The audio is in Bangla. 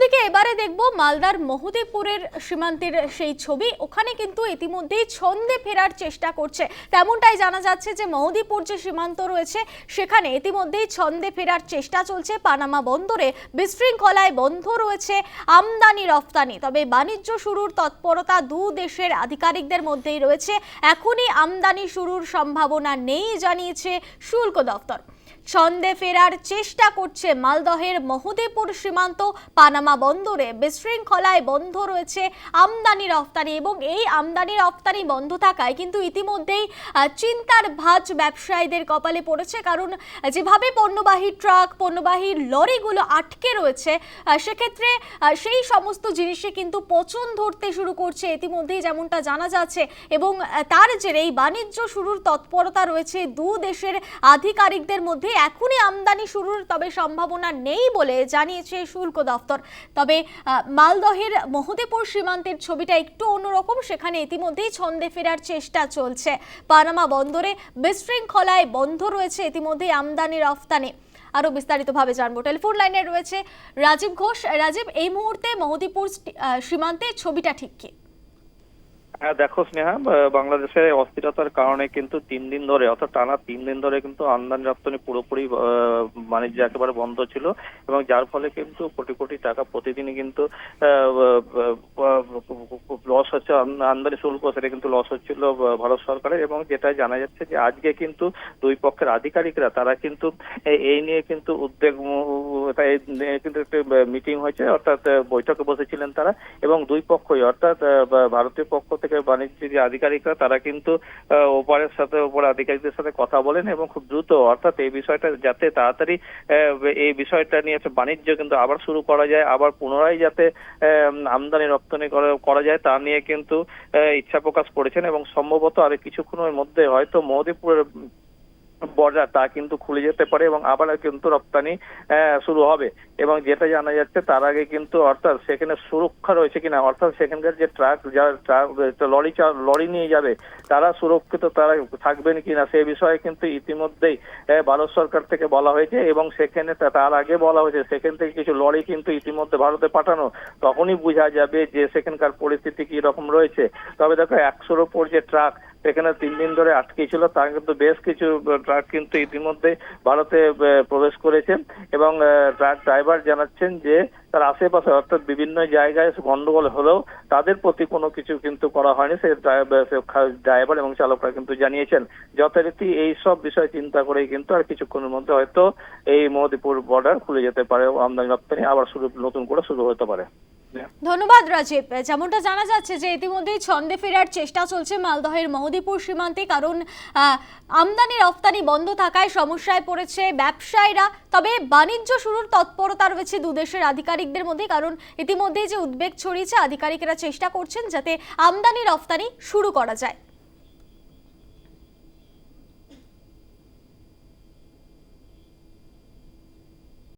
অন্যদিকে এবারে দেখব মালদার মহদেপুরের সীমান্তের সেই ছবি। ওখানে কিন্তু ইতিমধ্যেই ছন্দে ফেরার চেষ্টা করছে। তেমনটাই জানা যাচ্ছে যে মহদীপুর যে সীমান্ত রয়েছে, সেখানে ইতিমধ্যেই ছন্দে ফেরার চেষ্টা চলছে। পানামা বন্দরে বিশৃঙ্খলায় বন্ধ রয়েছে আমদানি রফতানি। তবে বাণিজ্য শুরুর তৎপরতা দু দেশের আধিকারিকদের মধ্যেই রয়েছে। এখনই আমদানি শুরুর সম্ভাবনা নেই, জানিয়েছে শুল্ক দফতর। ছন্দে ফেরার চেষ্টা করছে মালদহের মহদেপুর সীমান্ত, পানামা বন্দরে। বিশৃঙ্খলায় বন্ধ রয়েছে আমদানি, রফতানি এবং এই আমদানি, রফতানি বন্ধ থাকায় কিন্তু ইতিমধ্যেই চিন্তার ভাঁজ ব্যবসায়ীদের কপালে পড়েছে। কারণ, যেভাবে পণ্যবাহী ট্রাক, পণ্যবাহী লরিগুলো আটকে রয়েছে সেক্ষেত্রে সেই সমস্ত জিনিসে কিন্তু পচন ধরতে শুরু করছে ইতিমধ্যেই যেমনটা জানা যাচ্ছে। এবং তার জেরেই বাণিজ্য শুরুর তৎপরতা রয়েছে। দু দেশের আধিকারিকদের মধ্যে এখনই আমদানি শুরুর তবে সম্ভাবনা নেই বলে জানিয়েছে শুল্ক দফতর। তবে মালদহের মহদেপুর সীমান্তের ছবিটা একটু অন্যরকম। সেখানে ইতিমধ্যেই ছন্দে ফেরার চেষ্টা চলছে। পানামা বন্দরে বিশৃঙ্খলায় বন্ধ রয়েছে ইতিমধ্যেই আমদানি রফতানি। আরও বিস্তারিতভাবে জানব। টেলিফোন লাইনে রয়েছে রাজীব ঘোষ। রাজীব এই মুহূর্তে মহদীপুর স্টি- আহ, সীমান্তে ছবিটা ঠিক কি? হ্যাঁ দেখো স্নেহা বাংলাদেশের অস্থিরতার কারণে কিন্তু তিন দিন ধরে, অর্থাৎ টানা তিন দিন ধরে কিন্তু আমদানি রপ্তানি পুরোপুরি বাণিজ্য একেবারে বন্ধ ছিল এবং যার ফলে কিন্তু কোটি কোটি টাকা প্রতিদিনই কিন্তু লস হচ্ছে আমদানি শুল্ক সেটা কিন্তু লস হচ্ছিল ভারত সরকারের এবং যেটা জানা যাচ্ছে যে আজকে কিন্তু দুই পক্ষের আধিকারিকরা তারা কিন্তু এই নিয়ে কিন্তু উদ্বেগ কিন্তু একটা মিটিং হয়েছে, অর্থাৎ বৈঠকে বসেছিলেন তারা এবং দুই পক্ষই, অর্থাৎ ভারতীয় পক্ষ থেকে বাণিজ্য যে আধিকারিকরা, তারা কিন্তু ওপারের সাথে, ওপর আধিকারিকদের সাথে কথা বলেন এবং খুব দ্রুত, অর্থাৎ এই বিষয়টা যাতে তাড়াতাড়ি এই বিষয়টা নিয়ে বাণিজ্য কিন্তু আবার শুরু করা যায়, আবার পুনরায় যাতে আমদানি, রপ্তানি করা- যায়, তা নিয়ে কিন্তু ইচ্ছা প্রকাশ করেছেন এবং সম্ভবত আর কিছুক্ষণের মধ্যে হয়তো মোদীপুরের বর্ডার তা কিন্তু খুলে যেতে পারে এবং আবার কিন্তু রপ্তানি শুরু হবে। এবং যেটা জানা যাচ্ছে, তার আগে কিন্তু অর্থাৎ সেখানে সুরক্ষা রয়েছে কিনা, অর্থাৎ সেখানকার যে ট্রাক যারা ট্রাক লরি লরি নিয়ে যাবে, তারা সুরক্ষিত, তারা থাকবেন কিনা, সে বিষয়ে কিন্তু ইতিমধ্যেই ভারত সরকার থেকে বলা হয়েছে এবং সেখানে তার আগে বলা হয়েছে, সেখান থেকে কিছু লরি কিন্তু ইতিমধ্যে ভারতে পাঠানো, তখনই বোঝা যাবে যে সেখানকার পরিস্থিতি কি রকম রয়েছে। তবে দেখো, একশোর ওপর যে ট্রাক সেখানে তিন দিন ধরে আটকে ছিল, তার কিন্তু বেশ কিছু ট্রাক কিন্তু ইতিমধ্যে ভারতে প্রবেশ করেছে এবং ট্রাক ড্রাইভার জানাচ্ছেন যে তার আশেপাশে অর্থাৎ বিভিন্ন জায়গায় গন্ডগোল হলেও তাদের প্রতি কোনো কিছু কিন্তু করা হয়নি। সে ড্রাইভার এবং চালকরা কিন্তু জানিয়েছেন, যথারীতি এই সব বিষয় চিন্তা করেই কিন্তু আর কিছুক্ষণের মধ্যে হয়তো এই মোদীপুর বর্ডার খুলে যেতে পারে। আমদানি রপ্তানি আবার শুরু, নতুন করে শুরু হতে পারে। ধন্যবাদ রাজীব। যেমনটা জানা যাচ্ছে যে ইতিমধ্যেই ছন্দে ফেরার চেষ্টা চলছে মালদহের মহদীপুর সীমান্তে, কারণ আমদানি, রফতানি বন্ধ থাকায় সমস্যায় পড়েছে ব্যবসায়ীরা। তবে বাণিজ্য শুরুর তৎপরতা রয়েছে দুদেশের আধিকারিকদের মধ্যে, কারণ ইতিমধ্যেই যে উদ্বেগ ছড়িয়েছে, আধিকারিকেরা চেষ্টা করছেন যাতে আমদানি, রফতানি শুরু করা যায়।